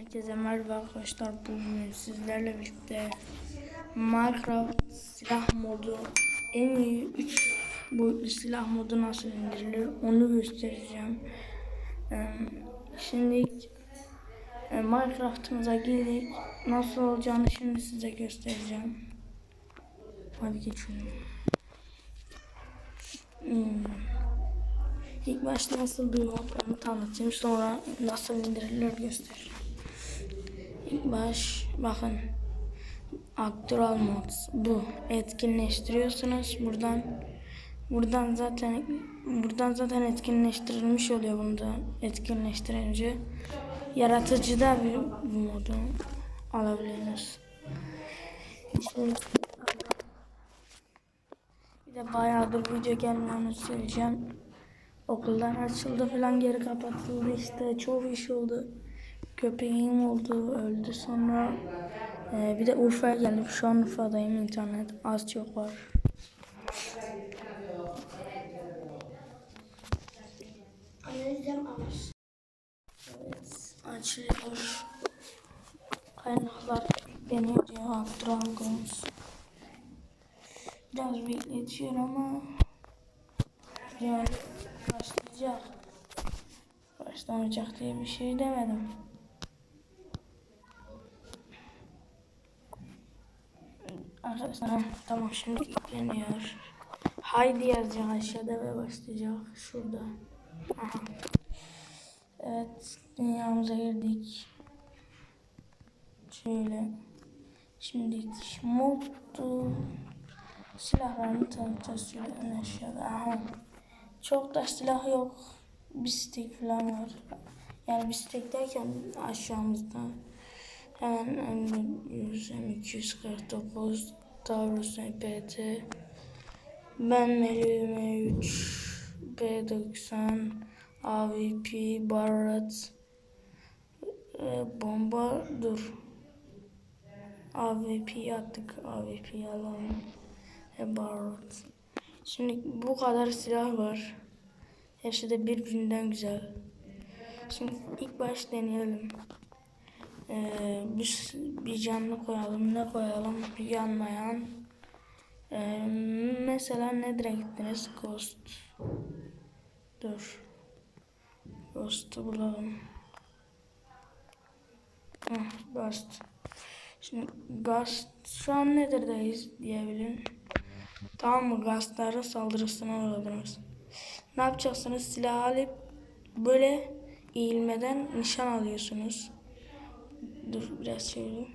Herkese merhaba arkadaşlar. Bugün sizlerle birlikte Minecraft silah modu en iyi 3 boyutlu silah modu nasıl indirilir onu göstereceğim. Şimdi Minecraft'ımıza girdik. Nasıl olacağını şimdi size göstereceğim. Hadi geçelim. Hmm. İlk başta nasıl bir mod onu tanıtayım sonra nasıl indirilir göstereceğim. Baş bakın Actual mod bu etkinleştiriyorsunuz buradan buradan zaten buradan zaten etkinleştirilmiş oluyor bunda etkinleştirince yaratıcıda bir modu alabilirsiniz. Şimdi bir de bayağıdır video gelmeni söyleyeceğim. Okullar açıldı falan geri kapatıldı işte çok iş oldu. Köpeğim oldu öldü sonra e, bir de Urfa'ya geldim şu an Urfa'dayım internet az çok var. Evet açılıyor. Kaynaklar deniyor diyor Dragons. Biraz bekletiyor ama yani başlayacak. Başlamayacak diye bir şey demedim. Arkadaşlar tamam şimdi yükleniyor. Haydi yazacak aşağıda ve başlayacak şurada. Aha. Evet dünyamıza girdik. Şöyle. Şimdi moddu silahlarını tanıtacağız şöyle en aşağıda. Aha. Çok da silah yok. Bir stick falan var. Yani bir stick derken aşağımızda. Hemen M249 Taurus MPT Ben Melih M3 B90 AVP Barrett e, Bomba dur. AVP attık AVP alalım. E, Barrett. Şimdi bu kadar silah var. Hepsi de birbirinden güzel. Şimdi ilk baş deneyelim ee, bir, bir canlı koyalım. Ne koyalım? Yanmayan. Ee, mesela ne direkt gittiniz? Ghost. Dur. Ghost'u bulalım. Ghost. Şimdi Ghost şu an nedirdeyiz diyebilin. Tamam mı? Ghost'ların saldırısına uğradınız. Ne yapacaksınız? Silah alıp böyle eğilmeden nişan alıyorsunuz. Dur biraz çevireyim.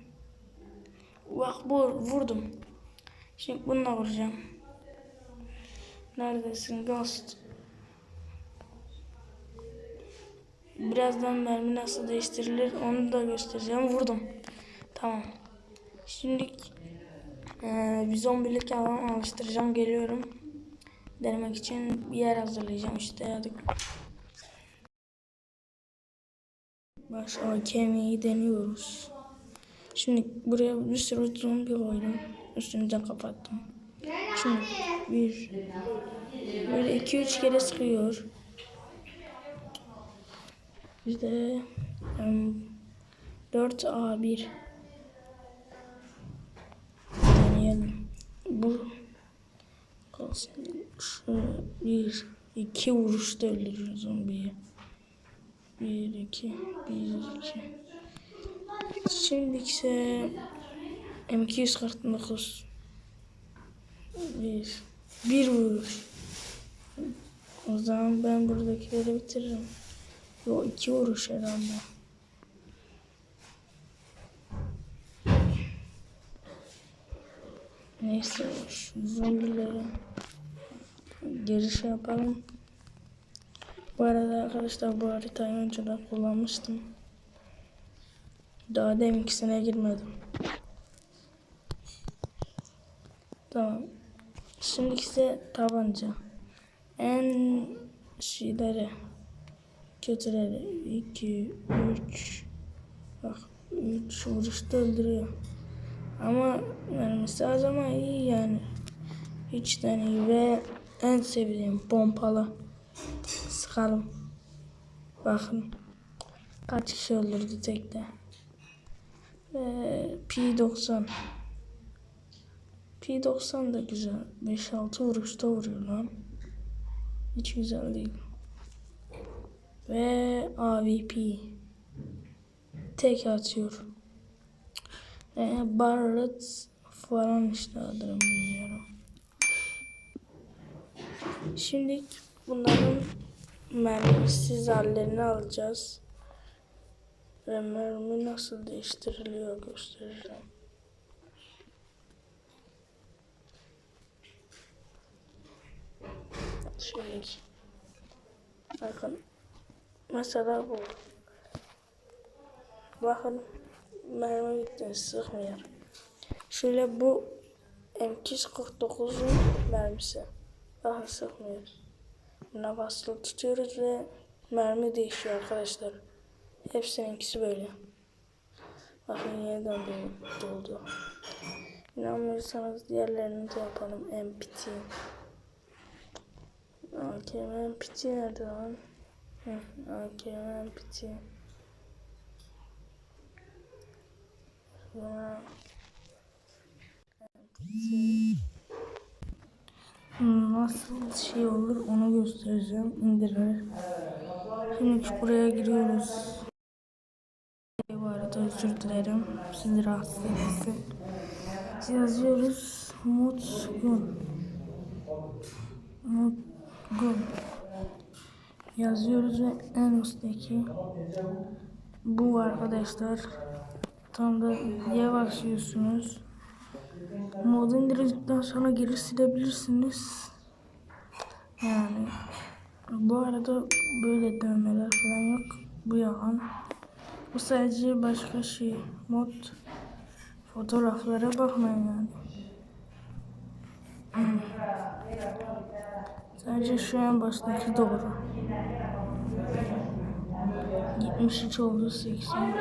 Bak bu vurdum. Şimdi bununla vuracağım. Neredesin Ghost? Birazdan mermi nasıl değiştirilir onu da göstereceğim. Vurdum. Tamam. Şimdi e, bir zombilik alan alıştıracağım. Geliyorum. Denemek için bir yer hazırlayacağım işte. Hadi. Baş kemiği deniyoruz. Şimdi buraya bir sürü zombi koydum. Üstünü de kapattım. Şimdi bir böyle iki üç kere sıkıyor. De um, 4A1 deneyelim. Bu kalsın. Şu bir iki vuruşta öldürür zombiyi. Bir, iki, bir, iki. Şimdi ise M249 bir, bir vuruş. O zaman ben buradakileri bitiririm. Yo iki vuruş herhalde. Neyse şu zombileri geri şey yapalım. Bu arada arkadaşlar bu haritayı önceden kullanmıştım. Daha deminkisine girmedim. Tamam. Şimdi ise tabanca. En şeyleri kötüleri 2 3 bak 3 vuruşta öldürüyor. Ama mermisi az ama iyi yani. Hiç iyi ve en sevdiğim pompalı. Sıkalım. Bakın. Kaç kişi öldürdü tekte. Ve P90. P90 da güzel. 5-6 vuruşta vuruyor lan. Hiç güzel değil. Ve AVP. Tek atıyor. Ve Barrett falan işte adını bilmiyorum. Şimdi bunların mermisiz hallerini alacağız. Ve mermi nasıl değiştiriliyor göstereceğim. Şimdi bakın mesela bu. Bakın mermi bitti sıkmıyor. Şöyle bu M249'un mermisi. Bakın sıkmıyor. Buna basılı tutuyoruz ve mermi değişiyor arkadaşlar. Hepsininkisi böyle. Bakın yeniden dol- doldu. İnanmıyorsanız diğerlerini de yapalım. MPT. AKM MPT nerede lan? AKM MPT. Sonra Nasıl şey olur onu göstereceğim. İndirir. Şimdi buraya giriyoruz. Bu arada özür dilerim. Sizi rahatsız etmesin. Yazıyoruz. Mutgun. Mutgun. Yazıyoruz ve en üstteki bu arkadaşlar. Tam da diye başlıyorsunuz. Modu indirdikten sonra geri silebilirsiniz. Yani bu arada böyle dövmeler falan yok. Bu yalan. Bu sadece başka şey. Mod fotoğraflara bakmayın yani. Sadece şu an baştaki doğru. 73 oldu 80.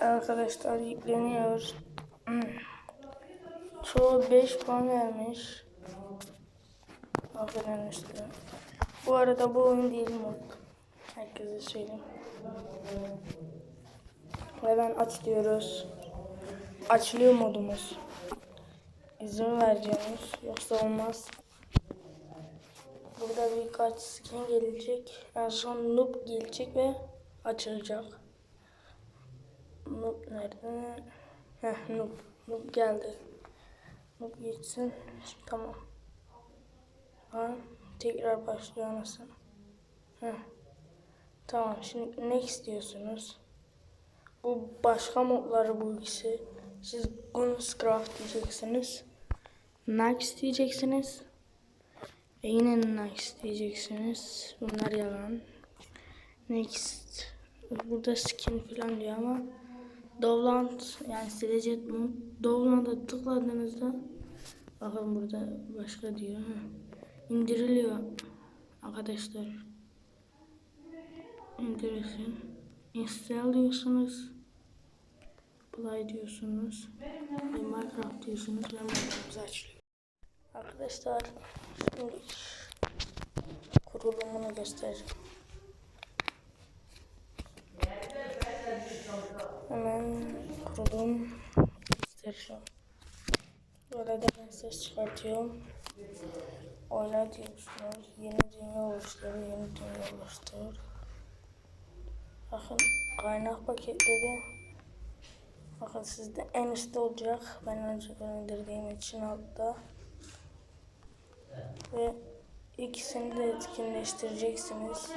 Arkadaşlar yükleniyor. Çoğu 5 puan vermiş. Aferin işte. Bu arada bu oyun değil mod. Herkese söyleyeyim. Hemen aç diyoruz. Açılıyor modumuz. İzin vereceğimiz yoksa olmaz. Burada birkaç skin gelecek. En son noob gelecek ve açılacak. Noob nerede? Heh noob. Noob geldi. Noob. Şimdi tamam. Ha, tekrar başlıyor anasını. Heh. Tamam şimdi next diyorsunuz. Bu başka modları bu ikisi. Siz Gunscraft diyeceksiniz. Next diyeceksiniz. Ve yine next diyeceksiniz. Bunlar yalan. Next. Burada skin falan diyor ama Dovland yani silecek mod. Dovland'a tıkladığınızda bakın burada başka diyor. Heh. İndiriliyor arkadaşlar. İndirirsin. Install diyorsunuz. Play diyorsunuz. Ve Minecraft diyorsunuz ve Minecraft açılıyor. Arkadaşlar şimdi kurulumunu göstereceğim. Hemen kurulum göstereceğim. Böyle de ben ses çıkartıyorum. Oyna diyorsunuz. Yeni dünya oluştur, yeni dünya oluştur. Bakın kaynak paketleri. Bakın sizde en üstte olacak. Ben önceden indirdiğim için altta. Ve ikisini de etkinleştireceksiniz.